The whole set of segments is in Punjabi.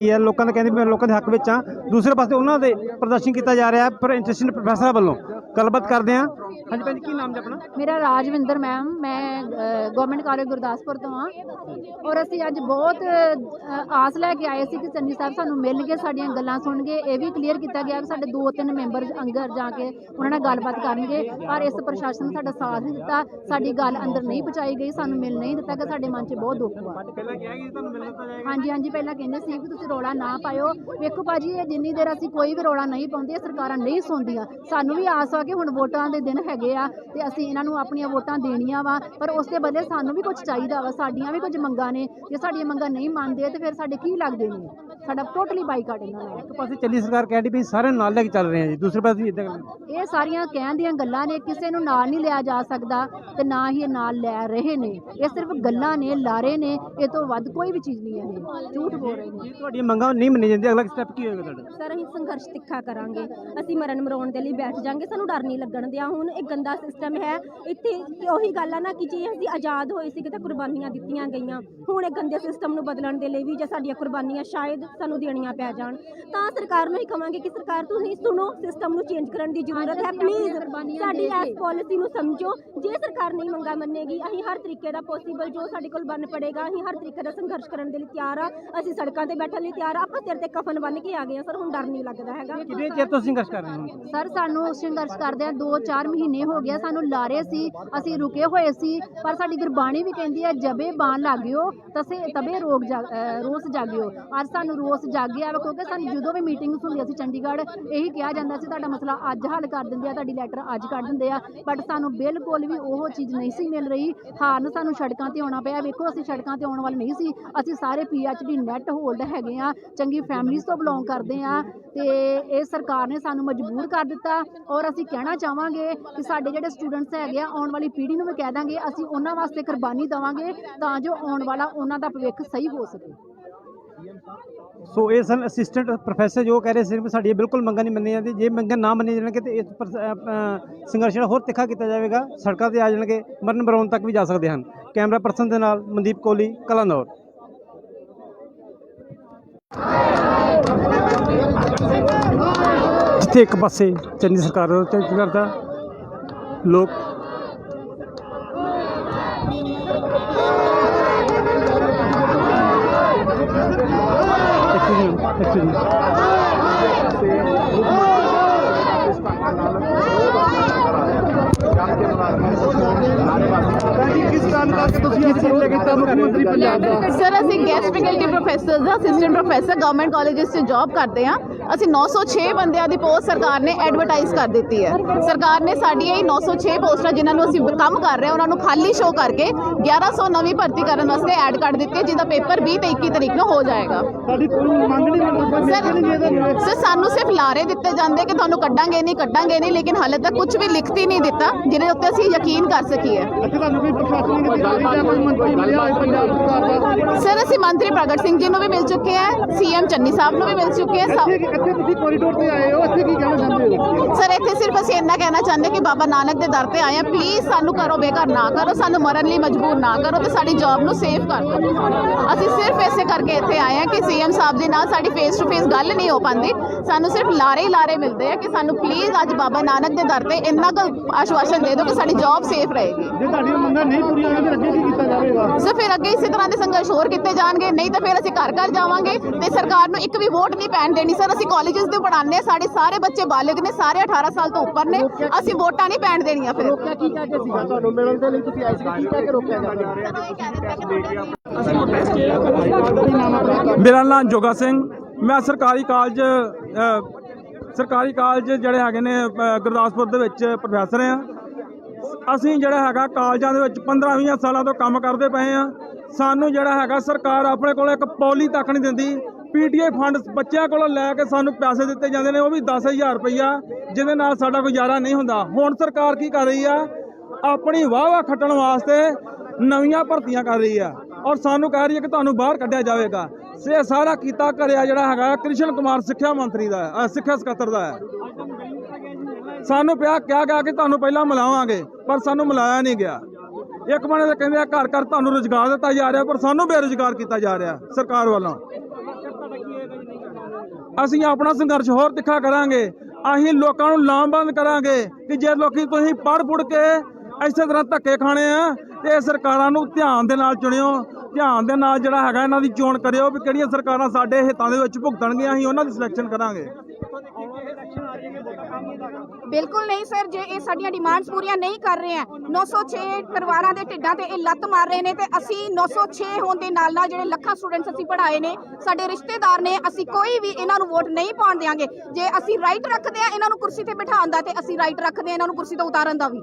ਇਹ ਲੋਕਾਂ ਦਾ ਕਹਿੰਦੇ ਵੀ ਮੈਂ ਲੋਕਾਂ ਦੇ ਹੱਕ ਵਿੱਚ ਆ ਦੂਸਰੇ ਪਾਸੇ ਉਹਨਾਂ ਦੇ ਪ੍ਰਦਰਸ਼ਨ ਕੀਤਾ ਜਾ ਰਿਹਾ ਪਰ ਇੰਟਰਸਟਿੰਗ ਪ੍ਰੋਫੈਸਰ ਵੱਲੋਂ। ਗੱਲਬਾਤ ਕਰਦੇ ਆ ਹਾਂਜੀ ਭੈਣ ਜੀ ਕੀ ਨਾਮ ਜੀ ਆਪਣਾ? ਮੇਰਾ ਰਾਜਵਿੰਦਰ ਮੈਮ ਮੈਂ ਗਵਰਨਮੈਂਟ ਕਾਲਜ ਗੁਰਦਾਸਪੁਰ ਤੋਂ ਆ ਔਰ ਅਸੀਂ ਅੱਜ ਬਹੁਤ ਅ, ਆਸ ਲੈ ਕੇ ਆਏ ਸੀ ਕਿ ਚੰਨੀ ਸਾਹਿਬ ਸਾਨੂੰ ਮਿਲਣਗੇ ਸਾਡੀਆਂ ਗੱਲਾਂ ਸੁਣਨਗੇ। ਇਹ ਵੀ ਕਲੀਅਰ ਕੀਤਾ ਗਿਆ ਕਿ ਸਾਡੇ ਦੋ ਤਿੰਨ ਮੈਂਬਰ ਅੰਦਰ ਜਾ ਕੇ ਉਹਨਾਂ ਨਾਲ ਗੱਲਬਾਤ ਕਰਨਗੇ। ਪਰ ਇਸ ਪ੍ਰਸ਼ਾਸਨ ਨੇ ਸਾਡਾ ਸਾਥ ਨਹੀਂ ਦਿੱਤਾ। ਸਾਡੀ ਗੱਲ ਅੰਦਰ ਨਹੀਂ ਪਹੁੰਚਾਈ ਗਈ ਸਾਨੂੰ ਮਿਲ ਨਹੀਂ ਦਿੱਤਾ ਕਿ ਸਾਡੇ ਮਨ 'ਚ ਬਹੁਤ ਦੁੱਖ ਵਾ ਪਹਿਲਾਂ ਕਿਹਾ ਕਿ ਤੁਹਾਨੂੰ ਮਿਲ ਦਿੱਤਾ ਜਾਏਗਾ। ਹਾਂਜੀ ਹਾਂਜੀ ਪਹਿਲਾਂ ਕਹਿੰਦੇ ਸੀ ਕਿ ਤੁਸੀਂ ਰੋਲਾ ਨਾ ਪਾਇਓ। ਵੇਖੋ ਭਾਜੀ ਇਹ ਜਿੰਨੀ ਦੇਰ ਅਸੀਂ ਕੋਈ ਵੀ ਰੋਲਾ ਨਹੀਂ ਪਾਉਂਦੇ ਇਹ ਸਰਕਾਰਾਂ ਨਹੀਂ ਸੁਣਦੀਆਂ। ਸਾਨੂੰ ਵੀ ਆਸ ਆ ਕਿ ਹੁਣ ਵੋਟਾਂ ਦੇ ਦਿਨ ਹੈਗੇ ਆ ਤੇ ਅਸੀਂ ਇਹਨਾਂ ਨੂੰ ਆਪਣੀਆਂ ਵੋਟਾਂ ਦੇਣੀਆਂ ਵਾ, ਪਰ ਉਸ ਦੇ ਬਦਲੇ ਸਾਨੂੰ ਵੀ ਕੁਝ ਚਾਹੀਦਾ ਵਾ, ਸਾਡੀਆਂ ਵੀ ਕੁਝ ਮੰਗਾਂ ਨੇ, ਜੇ ਸਾਡੀਆਂ ਮੰਗਾਂ ਨਹੀਂ ਮੰਨਦੇ ਤੇ ਫਿਰ ਸਾਡੇ ਕੀ ਲੱਗਦੇ ਨੇ? ਸਾਡਾ ਟੋਟਲੀ ਬਾਈਕਾਟ ਇਹਨਾਂ ਨਾਲ ਇੱਕ ਪਾਸੇ ਚੱਲੀ ਸਰਕਾਰ ਕਹਿੰਦੀ ਵੀ ਸਾਰੇ ਨਾਲ ਲੈ ਕੇ ਚੱਲ ਰਹੇ ਆ ਜੀ ਦੂਸਰੇ ਪਾਸੇ ਇਦਾਂ ਇਹ ਸਾਰੀਆਂ ਕਹਿਣ ਦੀਆਂ ਗੱਲਾਂ ਨੇ ਕਿਸੇ ਨੂੰ ਨਾਲ ਨਹੀਂ ਲਿਆ ਜਾ ਸਕਦਾ ਤੇ ਨਾ ਹੀ ਇਹ ਨਾਲ ਲੈ ਰਹੇ ਨੇ। ਇਹ ਸਿਰਫ ਗੱਲਾਂ ਨੇ ਲਾਰੇ ਨੇ ਇਹ ਤੋਂ ਵੱਧ ਕੋਈ ਵੀ ਚੀਜ਼ ਨਹੀਂ ਹੈ ਇਹ। ਝੂਠ ਬੋਲ ਰਹੇ ਨੇ। ਜੇ ਤੁਹਾਡੀਆਂ ਮੰਗਾਂ ਨਹੀਂ ਮੰਨੀਆਂ ਜਾਂਦੀਆਂ ਅਗਲਾ ਸਟੈਪ ਕੀ ਹੋਏਗਾ ਤੁਹਾਡਾ? ਸਰ ਅਸੀਂ ਸੰਘਰਸ਼ ਤਿੱਖਾ ਕਰਾਂਗੇ। ਅਸੀਂ ਮਰਨ ਮਰਾਉਣ ਦੇ ਲਈ ਬੈਠ ਜਾਾਂਗੇ ਸਾਨੂੰ ਡਰ ਨਹੀਂ ਲੱਗਣ ਦਿਆ। ਹੁਣ ਇਹ ਗੰਦਾ ਸਿਸਟਮ ਹੈ। ਇੱਥੇ ਉਹੀ ਗੱਲ ਆ ਨਾ ਕਿ ਜੇ ਅਸੀਂ ਆਜ਼ਾਦ ਹੋਏ ਸੀ ਤਾਂ ਕੁਰਬਾਨੀਆਂ ਦਿੱਤੀਆਂ ਗਈਆਂ। ਹੁਣ ਇਹ ਗੰਦੇ ਸਿਸਟਮ ਨੂੰ ਬਦਲਣ ਦੇ ਲਈ ਵੀ ਜੇ ਸਾਡੀਆਂ ਕੁਰਬਾਨੀਆਂ ਸ਼ਾਇਦ ਸਾਨੂੰ ਦੇਣੀਆਂ ਪੈ ਜਾਣ। ਤਾਂ ਸਰਕਾਰ ਨੂੰ ਹੀ ਕਵਾਂਗੇ ਕਿ ਸਰਕਾਰ ਤੁਸੀਂ ਸੁਣੋ ਸਿਸਟਮ ਨੂੰ ਚੇਂਜ ਕਰਨ ਦੀ ਜ਼ਰੂਰਤ ਹੈ। ਪਲੀਜ਼ ਸਾਡੀ ਇਸ ਪਾਲਿਸੀ ਨੂੰ ਸਮਝੋ। ਜੇ ਸਰਕਾਰ ਨਹੀਂ ਮੰਗਾ ਮੰਨੇਗੀ ਅਸੀਂ ਹਰ ਤਰੀਕੇ ਦਾ ਪੋਸੀਬਲ ਜੋ ਸਾਡੇ ਕੋਲ ਬਣ ਪੜੇਗਾ ਅਸੀਂ ਹਰ ਤਰੀਕੇ ਦਾ ਸੰਘਰਸ਼ ਕਰਨ ਦੇ ਲਈ ਤਿਆਰ ਆ। ਅਸੀਂ ਸੜਕਾਂ ਤੇ ਬੈਠਣ ਲਈ ਤਿਆਰ ਆ। ਆਪਾਂ ਸਿਰ ਤੇ ਕਫਨ ਬੰਨ ਕੇ ਆ ਗਏ ਆ ਸਰ ਹੁਣ ਡਰ ਨਹੀਂ ਲੱਗਦਾ ਹੈਗਾ। ਕਿੰਨੇ ਚਿਰ ਤੋਂ ਸੰਘਰਸ਼ ਕਰ ਰਹੇ ਹੋ। ਸਰ ਸਾਨੂੰ ਸੰਘਰਸ਼ ਕਰਦਿਆਂ 2-4 ਮਹੀਨੇ ਹੋ ਗਏ ਸਾਨੂੰ ਲਾਰੇ ਸੀ ਅਸੀਂ ਰੁਕੇ ਹੋਏ ਸੀ ਪਰ ਸਾਡੀ ਗੁਰਬਾਣੀ ਵੀ ਕਹਿੰਦੀ ਹੈ ਜਬੇ ਬਾਣ ਲਾਗਿਓ ਤਸੇ ਤਬੇ ਰੋਗ ਰੋਸ ਜਾਗਿਓ। ਅੱਜ ਸਾਨੂੰ ਰੋਸ ਜਾਗਿਆ ਵਾ, ਕਿਉਂਕਿ ਸਾਨੂੰ ਜਦੋਂ ਵੀ ਮੀਟਿੰਗਸ ਹੁੰਦੀਆਂ ਸੀ, ਚੰਡੀਗੜ੍ਹ, ਇਹੀ ਕਿਹਾ ਜਾਂਦਾ ਸੀ, ਤੁਹਾਡਾ ਮਸਲਾ ਅੱਜ ਹੱਲ ਕਰ ਦਿੰਦੇ ਆ, ਤੁਹਾਡੀ ਲੈਟਰ ਅੱਜ ਕੱਢ ਦਿੰਦੇ ਆ। ਬਟ ਸਾਨੂੰ ਬਿਲਕੁਲ ਵੀ ਉਹ ਚੀਜ਼ ਨਹੀਂ ਸੀ ਮਿਲ ਰਹੀ। ਹਾਰਨ ਸਾਨੂੰ ਸੜਕਾਂ ਤੇ ਆਉਣਾ ਪਿਆ। ਵੇਖੋ, ਅਸੀਂ ਸੜਕਾਂ ਤੇ ਆਉਣ ਵਾਲੇ ਨਹੀਂ ਸੀ। ਅਸੀਂ ਸਾਰੇ ਡੀ ਨੈਟ ਹੋਲਡ ਹੈਗੇ ਆ। ਚੰਗੀ ਫੈਮਿਲੀਜ਼ ਤੋਂ ਬਿਲੋਂਗ ਕਰਦੇ ਆ। ਤੇ ਇਹ ਸਰਕਾਰ ਨੇ ਸਾਨੂੰ ਮਜਬੂਰ ਕਰ ਦਿੱਤਾ। ਔਰ ਅਸੀਂ ਕਹਿਣਾ ਚਾਹਾਂਗੇ ਕਿ ਸਾਡੇ ਜਿਹੜੇ ਸਟੂਡੈਂਟਸ ਹੈਗੇ ਆ, ਆਉਣ ਵਾਲੀ ਪੀੜ੍ਹੀ ਨੂੰ ਵੀ ਕਹਿ ਦਾਂਗੇ, ਅਸੀਂ ਉਹਨਾਂ ਵਾਸਤੇ ਕੁਰਬਾਨੀ ਦੇਵਾਂਗੇ ਤਾਂ ਜੋ ਆਉਣ ਵਾਲਾ ਉਹਨਾਂ ਦਾ ਭਵਿੱਖ ਸਹੀ ਹੋ ਸਕੇ। ਸੋ ਇਹ ਸਨ ਅਸਿਸਟੈਂਟ ਪ੍ਰੋਫੈਸਰ ਜੋ ਕਹਿ ਰਹੇ ਸੀ ਵੀ ਸਾਡੀਆਂ ਬਿਲਕੁਲ ਮੰਗਾਂ ਨਹੀਂ ਮੰਨੀਆਂ ਜਾਂਦੀ ਜੇ ਮੰਗਾਂ ਨਾ ਮੰਨੀਆਂ ਜਾਣਗੇ ਤੇ ਇਸ ਸੰਘਰਸ਼ ਜਿਹੜਾ ਹੋਰ ਤਿੱਖਾ ਕੀਤਾ ਜਾਵੇਗਾ, ਸੜਕਾਂ ਤੇ ਆ ਜਾਣਗੇ, ਮਰਨ ਮਰਾਉਣ ਤੱਕ ਵੀ ਜਾ ਸਕਦੇ ਹਨ। ਕੈਮਰਾ ਪਰਸਨ ਦੇ ਨਾਲ ਮਨਦੀਪ ਕੋਹਲੀ, ਕਲਾਨੌਰ। ਜਿੱਥੇ ਇੱਕ ਪਾਸੇ ਚੰਨੀ ਸਰਕਾਰ ਦਾ ਕਰਦਾ? ਲੋਕ ਐਕਚੁਅਲੀ ਐਕਚੁਅਲੀ ਕਿਸ ਕਾਰਨ ਕਰਕੇ ਤੁਸੀਂ ਅੱਜ ਲੈ ਕੇ ਮੁੱਖ ਮੰਤਰੀ ਪੰਜਾਬ ਦਾ ਸਰ ਅਸੀਂ ਗੈਸਟ ਫੈਕਲਟੀ ਪ੍ਰੋਫੈਸਰ ਦਾ ਅਸਿਸਟੈਂਟ ਪ੍ਰੋਫੈਸਰ ਗਵਰਨਮੈਂਟ ਕਾਲਜਸ 'ਚ ਜੌਬ ਕਰਦੇ ਆ ਅਸੀਂ 906 ਬੰਦਿਆਂ ਦੀ ਪੋਸਟ ਸਰਕਾਰ ਨੇ ਐਡਵਰਟਾਈਜ਼ ਕਰ ਦਿੱਤੀ ਹੈ। ਸਰਕਾਰ ਨੇ ਸਾਡੀਆਂ ਇਹ 906 ਪੋਸਟਾਂ ਜਿਨ੍ਹਾਂ ਨੂੰ ਅਸੀਂ ਕੰਮ ਕਰ ਰਹੇ ਹਾਂ ਉਹਨਾਂ ਨੂੰ ਖਾਲੀ ਸ਼ੋ ਕਰਕੇ 1100 ਨਵੀਂ ਭਰਤੀ ਕਰਨ ਵਾਸਤੇ ਐਡ ਕਰ ਦਿੱਤੀ ਹੈ ਜਿਹਦਾ ਪੇਪਰ 20 ਤੇ 21 ਤਰੀਕ ਨੂੰ ਹੋ ਜਾਏਗਾ। ਸਾਡੀ ਕੋਈ ਮੰਗ ਨਹੀਂ ਸਰ ਸਾਨੂੰ ਸਿਰਫ ਲਾਰੇ ਦਿੱਤੇ ਜਾਂਦੇ ਕਿ ਤੁਹਾਨੂੰ ਕੱਢਾਂਗੇ ਨਹੀਂ ਕੱਢਾਂਗੇ ਨਹੀਂ ਲੇਕਿਨ ਹਾਲੇ ਤੱਕ ਕੁਝ ਵੀ ਲਿਖਤੀ ਨਹੀਂ ਦਿੱਤਾ ਜਿਹਦੇ ਉੱਤੇ ਅਸੀਂ ਯਕੀਨ ਕਰ ਸਕੀਏ। ਸਰ ਅਸੀਂ ਮੰਤਰੀ ਪ੍ਰਗਟ ਸਿੰਘ ਜੀ ਨੂੰ ਵੀ ਮਿਲ ਚੁੱਕੇ ਹਾਂ ਸੀਐਮ ਚੰਨੀ ਸਾਹਿਬ ਨੂੰ ਵੀ ਮਿਲ ਚੁੱਕੇ ਸਭ ਇੱਥੇ ਤੁਸੀਂ ਕੋਰੀਡੋਰ ਤੇ ਆਏ ਹੋ ਇੱਥੇ ਕੀ ਕਹਿਣਾ ਚਾਹੁੰਦੇ ਹੋ? ਸਰ ਇੱਥੇ ਸਿਰਫ ਅਸੀਂ ਇੰਨਾ ਕਹਿਣਾ ਚਾਹੁੰਦੇ ਕਿ ਬਾਬਾ ਨਾਨਕ ਦੇ ਦਰ ਤੇ ਆਏ ਆ ਪਲੀਜ਼ ਸਾਨੂੰ ਘਰੋਂ ਬੇਘਰ ਨਾ ਕਰੋ ਸਾਨੂੰ ਮਰਨ ਲਈ ਮਜਬੂਰ ਨਾ ਕਰੋ ਤੇ ਸਾਡੀ ਜੌਬ ਨੂੰ ਸੇਵ ਕਰ ਦਿਓ। ਅਸੀਂ ਸਿਰਫ ਇਸੇ ਕਰਕੇ ਇੱਥੇ ਆਏ ਆ ਕਿ ਸੀਐਮ ਸਾਹਿਬ ਦੇ ਨਾਲ ਸਾਡੀ ਫੇਸ ਟੂ ਫੇਸ ਗੱਲ ਨਹੀਂ ਹੋ ਪਾਉਂਦੀ। ਸਾਨੂੰ ਸਿਰਫ ਲਾਰੇ ਹੀ ਲਾਰੇ ਮਿਲਦੇ ਆ ਕਿ ਸਾਨੂੰ ਪਲੀਜ਼ ਅੱਜ ਬਾਬਾ ਨਾਨਕ ਦੇ ਦਰ ਤੇ ਇੰਨਾ ਕੁ ਆਸ਼ਵਾਸਨ ਦੇ ਦਿਓ ਕਿ ਸਾਡੀ ਜੌਬ ਸੇਫ ਰਹੇਗੀ। ਜੇ ਤੁਹਾਡੀਆਂ ਮੰਗਾਂ ਨਹੀਂ ਪੂਰੀਆਂ ਹੋਣਗੀਆਂ ਅੱਗੇ ਕੀ ਕੀਤਾ ਜਾਵੇਗਾ? ਸੋ ਫਿਰ ਅੱਗੇ ਇਸੇ ਤਰ੍ਹਾਂ ਦੇ ਸੰਘਰਸ਼ ਹੋਰ ਕੀਤੇ ਜਾਣਗੇ ਨਹੀਂ ਤਾਂ ਫਿਰ ਅਸੀਂ ਘਰ ਘਰ ਜਾਵਾਂਗੇ ਤੇ ਸਰਕਾਰ ਨੂੰ ਇੱਕ ਵੀ ਵੋਟ ਨਹੀਂ ਪੈਣ ਦੇਣੀ। ਸਰ ਅਸੀਂ ਕਾਲਜਸ ਦੇ ਪੜਾਉਂਦੇ ਹਾਂ ਸਾਡੇ ਸਾਰੇ ਬੱਚੇ ਬਾਲਗ ਨੇ ਸਾਰੇ 18 ਸਾਲ ਤੋਂ ਉੱਪਰ ਨੇ। ਅਸੀਂ ਵੋਟਾਂ ਨਹੀਂ ਪੈਣ ਦੇਣੀਆਂ ਫਿਰ। ਰੋਕਿਆ ਕੀ ਕਹਿ ਕੇ ਸੀਗਾ ਤੁਹਾਨੂੰ ਮਿਲਣ ਦੇ ਲਈ ਤੁਸੀਂ ਆਏ ਸੀ ਕੀ ਕਹਿ ਕੇ ਰੋਕਿਆ ਮੇਰਾ ਨਾਮ ਜੋਗਾ ਸਿੰਘ ਮੈਂ ਸਰਕਾਰੀ ਕਾਲਜ ਸਰਕਾਰੀ ਕਾਲਜ ਜਿਹੜੇ ਹੈਗੇ ਨੇ ਗੁਰਦਾਸਪੁਰ ਦੇ ਵਿੱਚ ਪ੍ਰੋਫੈਸਰ ਆ ਅਸੀਂ ਜਿਹੜਾ ਹੈਗਾ ਕਾਲਜਾਂ ਦੇ ਵਿੱਚ 15-20 ਸਾਲਾਂ ਤੋਂ ਕੰਮ ਕਰਦੇ ਪਏ ਆ ਸਾਨੂੰ ਜਿਹੜਾ ਹੈਗਾ ਸਰਕਾਰ ਆਪਣੇ ਕੋਲ ਇੱਕ ਪੌਲੀ ਤੱਕ ਨਹੀਂ ਦਿੰਦੀ। ਪੀਟੀਏ ਫੰਡ ਬੱਚਿਆਂ ਕੋਲੋਂ ਲੈ ਕੇ ਸਾਨੂੰ ਪੈਸੇ ਦਿੱਤੇ ਜਾਂਦੇ ਨੇ, ਉਹ ਵੀ 10000 ਰੁਪਈਆ, ਜਿਹਦੇ ਨਾਲ ਸਾਡਾ ਗੁਜ਼ਾਰਾ ਨਹੀਂ ਹੁੰਦਾ। ਹੁਣ ਸਰਕਾਰ ਕੀ ਕਰ ਰਹੀ ਆ? ਆਪਣੀ ਵਾਹ ਵਾਹ ਖੱਟਣ ਵਾਸਤੇ ਨਵੀਆਂ ਭਰਤੀਆਂ ਕਰ ਰਹੀ ਆ। ਔਰ ਸਾਨੂੰ ਕਹਿ ਰਹੀ ਹੈ ਕਿ ਤੁਹਾਨੂੰ ਬਾਹਰ ਕੱਢਿਆ ਜਾਵੇਗਾ। ਸੇ ਇਹ ਸਾਰਾ ਕੀਤਾ ਕਰਿਆ ਜਿਹੜਾ ਹੈਗਾ ਕ੍ਰਿਸ਼ਨ ਕੁਮਾਰ ਸਿੱਖਿਆ ਮੰਤਰੀ ਦਾ ਸਿੱਖਿਆ ਸਕੱਤਰ ਦਾ ਹੈ। ਸਾਨੂੰ ਪਿਆ ਕਿਹਾ ਗਿਆ ਕਿ ਤੁਹਾਨੂੰ ਪਹਿਲਾਂ ਮਿਲਾਵਾਂਗੇ, ਪਰ ਸਾਨੂੰ ਮਿਲਾਇਆ ਨਹੀਂ ਗਿਆ। ਇੱਕ ਬਣੇ ਤਾਂ ਕਹਿੰਦੇ ਆ, ਘਰ ਘਰ ਤੁਹਾਨੂੰ ਰੁਜ਼ਗਾਰ ਦਿੱਤਾ ਜਾ ਰਿਹਾ, ਪਰ ਸਾਨੂੰ ਬੇਰੁਜ਼ਗਾਰ ਕੀਤਾ ਜਾ ਰਿਹਾ ਸਰਕਾਰ ਵੱਲੋਂ। ਅਸੀਂ ਆਪਣਾ ਸੰਘਰਸ਼ ਹੋਰ ਤਿੱਖਾ ਕਰਾਂਗੇ। ਅਸੀਂ ਲੋਕਾਂ ਨੂੰ ਲਾਮਬੰਦ ਕਰਾਂਗੇ ਕਿ ਜੇ ਲੋਕੀ ਤੁਸੀਂ ਪੜ ਪੁੜ ਕੇ ਇਸੇ ਤਰ੍ਹਾਂ ਧੱਕੇ ਖਾਣੇ ਆ, ਤੇ ਸਰਕਾਰਾਂ ਨੂੰ ਧਿਆਨ ਦੇ ਨਾਲ ਚੁਣਿਓ। ਧਿਆਨ ਦੇ ਨਾਲ ਜਿਹੜਾ ਹੈਗਾ ਇਹਨਾਂ ਦੀ ਚੋਣ ਕਰਿਓ ਵੀ ਕਿਹੜੀਆਂ ਸਰਕਾਰਾਂ ਸਾਡੇ ਹਿੱਤਾਂ ਦੇ ਵਿੱਚ ਭੁਗਤਣਗੀਆਂ, ਅਸੀਂ ਉਹਨਾਂ ਦੀ ਸਿਲੈਕਸ਼ਨ ਕਰਾਂਗੇ। ਬਿਲਕੁਲ ਨਹੀਂ, ਸਰ, ਜੇ ਇਹ ਸਾਡੀਆਂ ਡਿਮਾਂਡਸ ਪੂਰੀਆਂ ਨਹੀਂ ਕਰ ਰਹੇ ਹੈ 906 ਪਰਿਵਾਰਾਂ ਦੇ ਢਿੱਡਾਂ ਤੇ ਇਹ ਲੱਤ ਮਾਰ ਰਹੇ ਨੇ ਤੇ ਅਸੀਂ 906 ਹੋਣ ਦੇ ਨਾਲ ਨਾਲ ਜਿਹੜੇ ਲੱਖਾਂ ਸਟੂਡੈਂਟਸ ਅਸੀਂ ਪੜ੍ਹਾਏ ਨੇ, ਸਾਡੇ ਰਿਸ਼ਤੇਦਾਰ ਨੇ, ਅਸੀਂ ਕੋਈ ਵੀ ਇਹਨਾਂ ਨੂੰ ਵੋਟ ਨਹੀਂ ਪਾਉਣ ਦੇਾਂਗੇ ਜੇ ਅਸੀਂ ਰਾਈਟ ਰੱਖਦੇ ਆ ਇਹਨਾਂ ਨੂੰ ਕੁਰਸੀ ਤੇ ਬਿਠਾਉਣ ਦਾ ਤੇ ਅਸੀਂ ਰਾਈਟ ਰੱਖਦੇ ਆ ਇਹਨਾਂ ਨੂੰ ਕੁਰਸੀ ਤੋਂ ਉਤਾਰਨ ਦਾ ਵੀ।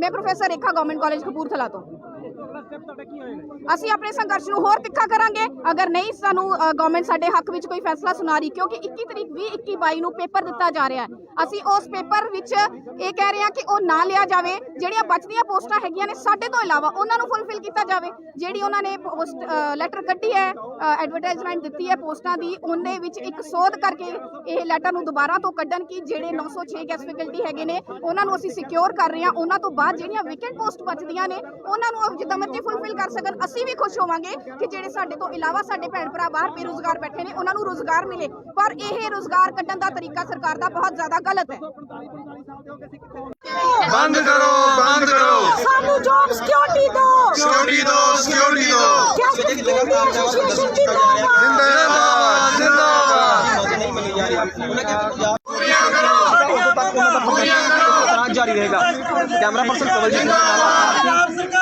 ਮੈਂ professor Rekha government college Kapurthala ਤੋਂ। ਅਸੀਂ ਆਪਣੇ ਸੰਘਰਸ਼ ਨੂੰ ਹੋਰ ਤਿੱਖਾ ਕਰਾਂਗੇ। ਅਗਰ ਨਹੀਂ, ਸਾਨੂੰ ਗਵਰਨਮੈਂਟ ਸਾਡੇ ਹੱਕ ਵਿੱਚ ਕੋਈ ਫੈਸਲਾ ਸੁਣਾ ਰਹੀ, ਕਿਉਂਕਿ 21 ਤਰੀਕ 20 21 22 ਨੂੰ ਪੇਪਰ ਦਿੱਤਾ ਜਾ ਰਿਹਾ ਹੈ। ਅਸੀਂ ਉਸ ਪੇਪਰ ਵਿੱਚ ਇਹ ਕਹਿ ਰਹੇ ਹਾਂ ਕਿ ਉਹ ਨਾ ਲਿਆ ਜਾਵੇ। ਜਿਹੜੀਆਂ ਬਚਦੀਆਂ ਪੋਸਟਾਂ ਹੈਗੀਆਂ ਨੇ, ਸਾਡੇ ਤੋਂ ਇਲਾਵਾ ਉਹਨਾਂ ਨੂੰ ਫੁੱਲਫਿਲ ਕੀਤਾ ਜਾਵੇ। ਜਿਹੜੀ ਉਹਨਾਂ ਨੇ ਪੋਸਟ ਲੈਟਰ ਕੱਢੀ ਹੈ ਐਡਵਰਟਾਈਜ਼ਮੈਂਟ ਦਿੱਤੀ ਹੈ ਪੋਸਟਾਂ ਦੀ ਉਹਨੇ ਵਿੱਚ ਇੱਕ ਸੋਧ ਕਰਕੇ ਇਹ ਲੈਟਰ ਨੂੰ ਦੁਬਾਰਾ ਤੋਂ ਕੱਢਣ ਕਿ ਜਿਹੜੇ 906 ਗੈਸ ਫੈਕਲਟੀ ਹੈਗੇ ਨੇ, ਉਹਨਾਂ ਨੂੰ ਅਸੀਂ ਸਿਕਿਉਰ ਕਰ ਰਹੇ ਹਾਂ। ਉਹਨਾਂ ਤੋਂ ਬਾਅਦ ਜਿਹੜੀਆਂ ਵੀਕੈਂਡ ਪੋਸਟ ਬਚਦੀਆਂ ਨੇ, ਉਹਨਾਂ ਨੂੰ, ਜਿੱਦਾਂ ਮਰਜ਼ੀ ਫੁੱਲਫਿਲ ਕਰ ਸਕਣ ਅਸੀਂ ਵੀ ਖੁਸ਼ ਹੋਵਾਂਗੇ ਕਿ ਜਿਹੜੇ ਸਾਡੇ ਤੋਂ ਇਲਾਵਾ ਸਾਡੇ ਭੈਣ ਭਰਾ ਬਾਹਰ ਬੇਰੁਜ਼ਗਾਰ ਬੈਠੇ ਨੇ ਉਹਨਾਂ ਨੂੰ ਰੋਜ਼ਗਾਰ ਮਿਲੇ। ਪਰ ਇਹ ਰੋਜ਼ਗਾਰ ਕੱਢਣ ਦਾ ਤਰੀਕਾ ਸਰਕਾਰ ਦਾ ਬਹੁਤ ਜ਼ਿਆਦਾ ਗਲਤ ਹੈ। ਬੰਦ ਕਰੋ ਬੰਦ ਕਰੋ। ਸਾਨੂੰ ਜੌਬ ਸਿਕਿਉਰਿਟੀ ਦਿਓ। ਸਿਕਿਉਰਿਟੀ ਦੋ ਸਿਕਿਉਰਿਟੀ ਦੋ ਐਸੋਸੀਏਸ਼ਨ ਜਿੰਦਾਬਾਦ। ਜਿੰਦਾਬਾਦ ਜਾਰੀ ਰਹੇਗਾ। ਕੈਮਰਾ ਪਰਸਨ ਕਵਲਜੀਤ ਸਿੰਘ ਨਾਲ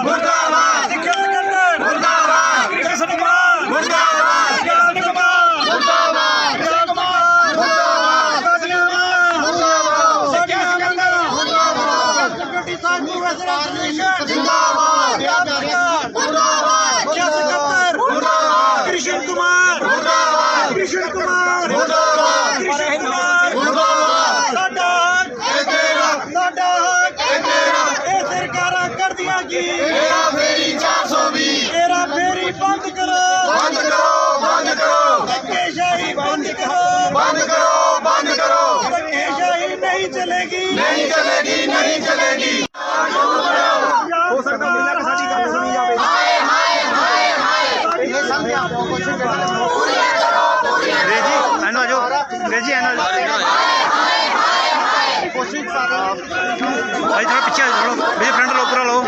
ਕ੍ਰਿਸ਼ਨ ਕੁਮਾਰ ਮੁਰਦਾਬਾਦ ਕ੍ਰਿਸ਼ਨ ਕੁਮਾਰ ਮੁਰਦਾਬਾਦ ਕ੍ਰਿਸ਼ਨ ਕੁਮਾਰ ਮੁਰਦਾਬਾਦ ਸਾਡਾ ਹੱਕ ਇਹ ਤੇਰਾ ਸਾਡਾ ਹੱਕ ਇਹ ਤੇਰਾ ਇਹ ਸਰਕਾਰਾਂ ਕਰਦੀਆਂ ਕੀ ਤੇਰਾ ਫੇਰੀ 420 ਬੰਦ ਕਰੋ। ਬੰਦ ਕਰੋ ਬੰਦ ਕਰੋ। ਧੱਕੇਸ਼ਾਹੀ ਬੰਦ ਕਰੋ। ਬੰਦ ਕਰੋ ਬੰਦ ਕਰੋ। ਧੱਕੇਸ਼ਾਹੀ ਨਹੀਂ ਚਲੇਗੀ। ਨਹੀਂ ਚਲੇਗੀ ਨਹੀਂ ਚਲੇਗੀ। ਹੋ ਸਕਦਾ ਮਿਲਰ ਸਾਡੀ ਗੱਲ ਸੁਣੀ ਜਾਵੇ। ਐਨੋ ਜੋ ਰੇਜੀ ਐਨੋ ਭਾਈ ਥੋੜਾ ਪਿੱਛੇ ਆ ਜਾਓ ਮੇਰੇ ਫਰੈਂਡ ਲੋਕ ਪੂਰਾ ਲਓ।